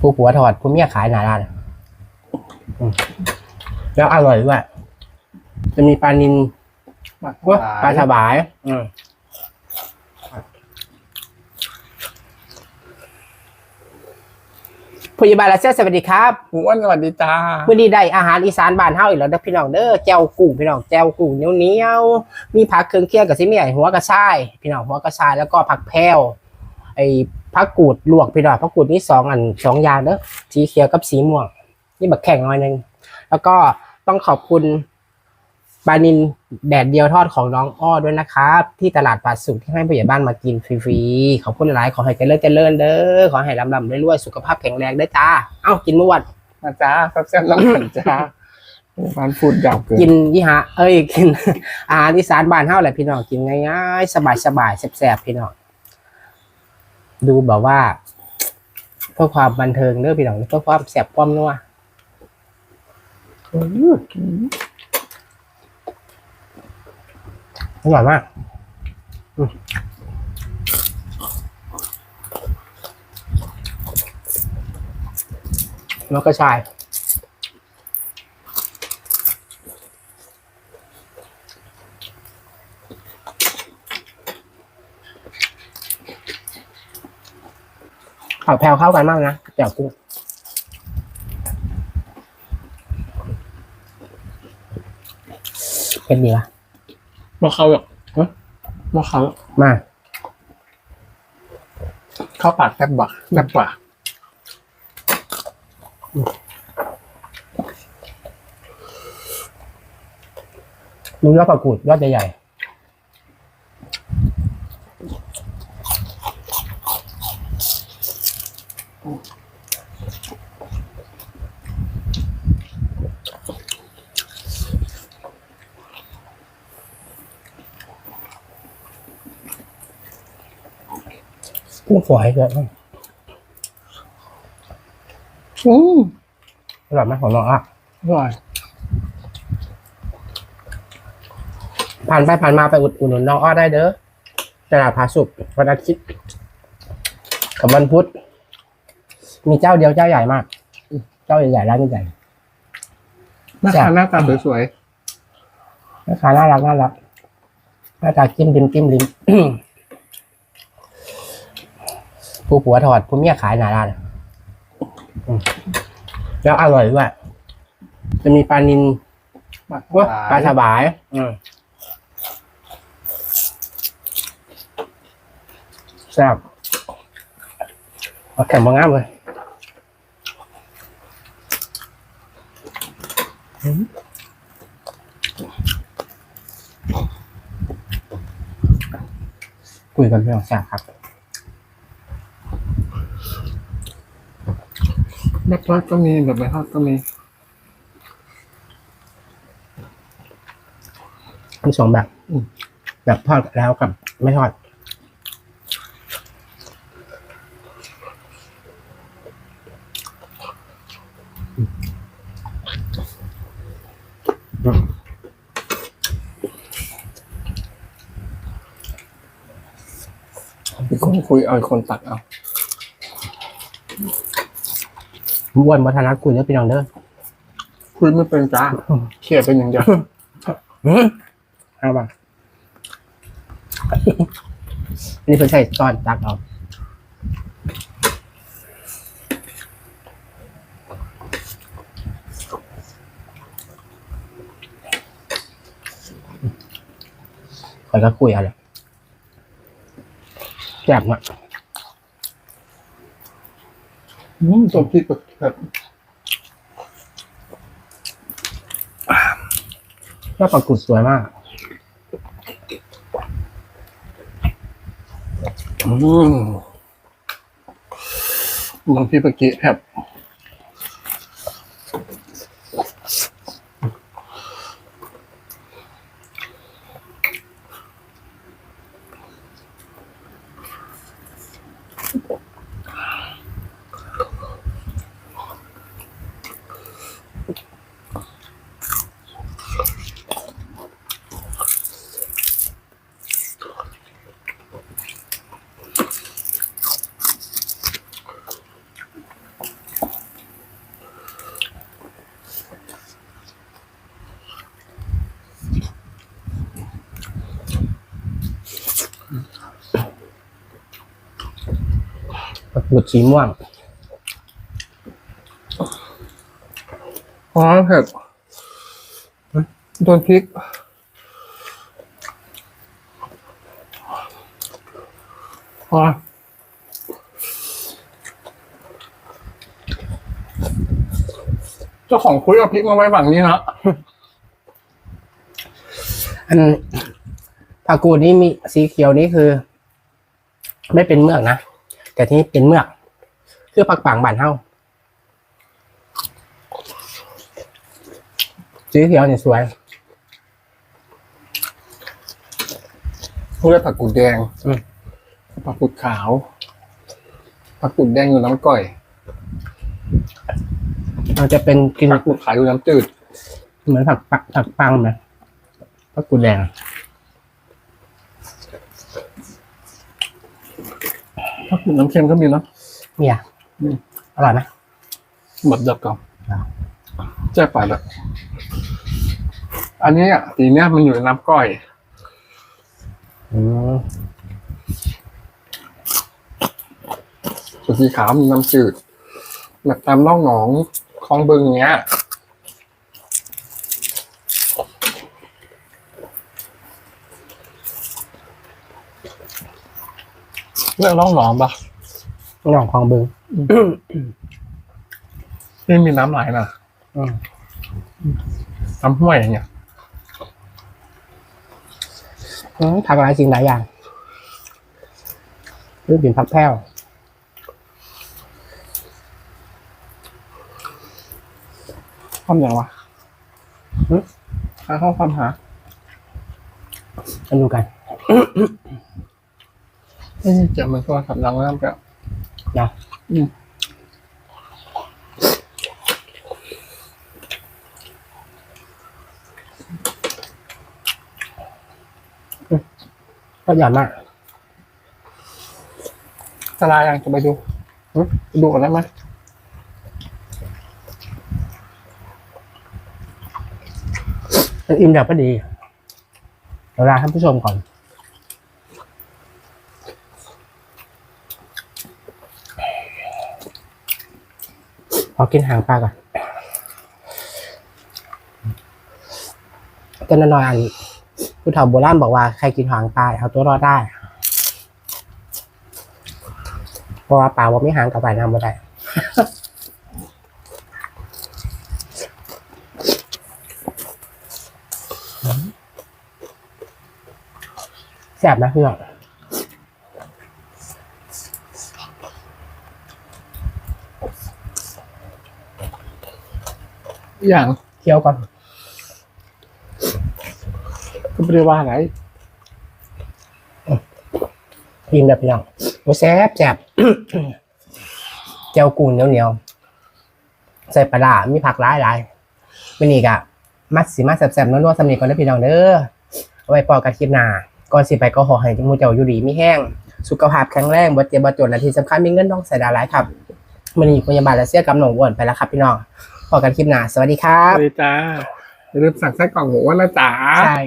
ผู้ผัวถอดผู้เมียขายหนาร้านอืมแล้วอร่อยด้วยจะมีปลานินว่าปลาสบายอืมผู้ใหญ่บ้านละเซสวัสดีครับหมูอ้วนสวัสดีจ้ามื่อนี้ได้อาหารอีสานบ้านเฮาอีกแล้วเด้อพี่น้องเด้อแจ่วกุ้งพี่น้องแจ่วกุ้งเหนียวเหนียวๆมีผักเครื่องเคียงกับสิมีไอ้หัวกระชาย พี่น้องหัวกระชายแล้วก็ผักแพรวไอ้ ผักกูดลวกพี่น้องผักกูดมีสองอันสองอย่างเด้อสีเขียวกับสีม่วง นี่บักแข็งหน่อยหนึงแล้วก็ต้องขอบคุณปลานินแดดเดียวทอดของน้องอ้อด้วยนะครับ ที่ตลาดปลาสุกที่ให้ผู้ใหญ่บ้านมากินฟรีๆขอบคุณหลายๆขอให้เจริญเจริญเด้อขอให้ลำลำรวยๆสุขภาพแข็งแรงเด้อจ้าเอ้ากินเมื่อวันมาจ้าแซ่บๆแล้วกันจ้ามันพูดยาวเกินกินยี่หาเอ้ยกินอาหารอีสานบ้านเฮาแหละพี่น้องกินง่ายๆสบายๆแซ่บๆพี่น้อง ดูแบบว่า เพื่อความบันเทิงเด้อพี่น้องเพื่อความแสบความนัวอร่อยมากแล้วก็ชาย ผักแพรวเข้ากันมากนะแจ่วกุ้งเป็นดีปะมาเขาแบบมาเขามาเข้าปากแซ่บบักแซ่บกว่าดูยอดประกูดยอดใหญ่ๆ กุ้งฝอยเยอะมากอืมอร่อยไหมของน้องอะอร่อย ผ่านไปผ่านมาไปอุดอุดหนุนน้องอ้อได้เด้อตลาดผาสุกวันอาทิตย์กับวันพุธ มีเจ้าเดียวเจ้าใหญ่มาก เจ้าใหญ่ๆร้านใหญ่แม่แซ่ค้าบหน้าตาสวยๆแม่ค้าน่ารักน่ารักหน้าตาจิ้มริมจิ้มริมผู้ผัวถอดผู้เมียขายหนาร้านอืมแล้วอร่อยด้วยจะมีปลานินๆมากว่าปลาสบายอืมแซ่บเอาแข็งมางามเลยอืม คุยกันเรื่องแซ่บครับแบบทอดก็มีแบบไม่ทอดก็มีมีสองแบบอืมแบบทอดแล้วกับไม่ทอด มี คนคุยเอาอีกคนตักเอาอ้วนวัฒนคุยเรื่องพี่น้องเด้อคุยไม่เป็นจ้าเขียดเป็นอย่างเดียวเอาบ้างอันนี้เพิ่นใช้ตอนตักเอาคอยก็คุยเอาแหละแซ่บมากอืมตัวพริกแบบยอดปลากุดสวยมากอืมบางทีเมื่อกี้แอบ หลุดสีม่วงอ๋อเผ็ดโดนพริกอ๋อเจ้าของคุยเอาพริกมาไว้ฝั่งนี้นะอันผักกูดนี่มีสีเขียวนี่คือ ไม่เป็นเมือกนะ แต่ที่นี่เป็นเมือก คือผักปังบานเฮาสีเขียวเนี่ยสวยเขาเรียกผักกุดแดงอืมผักกุดขาว ผักกุดแดงอยู่น้ำก่อยมันจะเป็นกินผักกุดขาวอยู่น้ำจืด เหมือนผักปักผักปังไหมผักกูดแดง ผักกุด น้ำเค็มก็มีเนาะเนี่ยอืมอร่อยไหมแบบเดับก่อนครับแจ้ไปแล้วอันนี้อะสีเนี้ยมันอยู่ในน้ำก้อยอืมส่วนสีขาวมีน้ำจืดแบบตามร่องหนองคลองบึงเงี้ย เรื่องร่องหนองปะหน่องคลองบึงนี่มีน้ำไหลนะอืมน้ำห้วยอย่างเงี้ยอืมผักหลายสิ่งหลายอย่างหรือเป็นผักแพ้วความอย่างวะหึหาเข้าความหามาดูกัน เอ้ยเจะมันก็ขับดังน้ำแกะนะอืมก็หยาดมากสลายยังจะไปดูหึไปดูกันได้ไหมมันอิ่มแบบพอดีเดี๋ยวลาท่านผู้ชมก่อน อกินหางปลาก่อนต้นน้อยๆอันผู้เฒ่าโบราณบอกว่าใครกินหางปลาเอาตัวรอดได้ เพราะว่าปลาว่าไม่หางกับปลาน้ำไม่ได้แซ่บนะเพี่อง อย่างเคี้ยวก่อนก็ไม่ได้ว่าอะไรพิมพ์แบบพี่น้องโอ้แซ่บแซ่บเจียวกุ้งเหนียวเหนียวใส่ปลาร้ามีผักหลายหลายวันนี้กะมัดสีมาแซ่บๆนัวๆสำนีก่อนนะพี่น้องเด้อเอาไว้ปอกันคลิปหน้าก่อนสิไปก็ขอให้จมูกเจ้าอยู่ดีมีแห้ง สุขภาพแข็งแรงบ่เจ็บบ่จนและที่สำคัญมีเงินทองใส่ดาหลายครับวันนี้พยาบาลและเสียกับหนองอ้วนไปแล้วครับพี่น้อง พอกันคลิปหน้าสวัสดีครัสบ วัสดีจ้าอย่าลืมสั่งไส้กรอกหมูว่านะจ๋า ใช่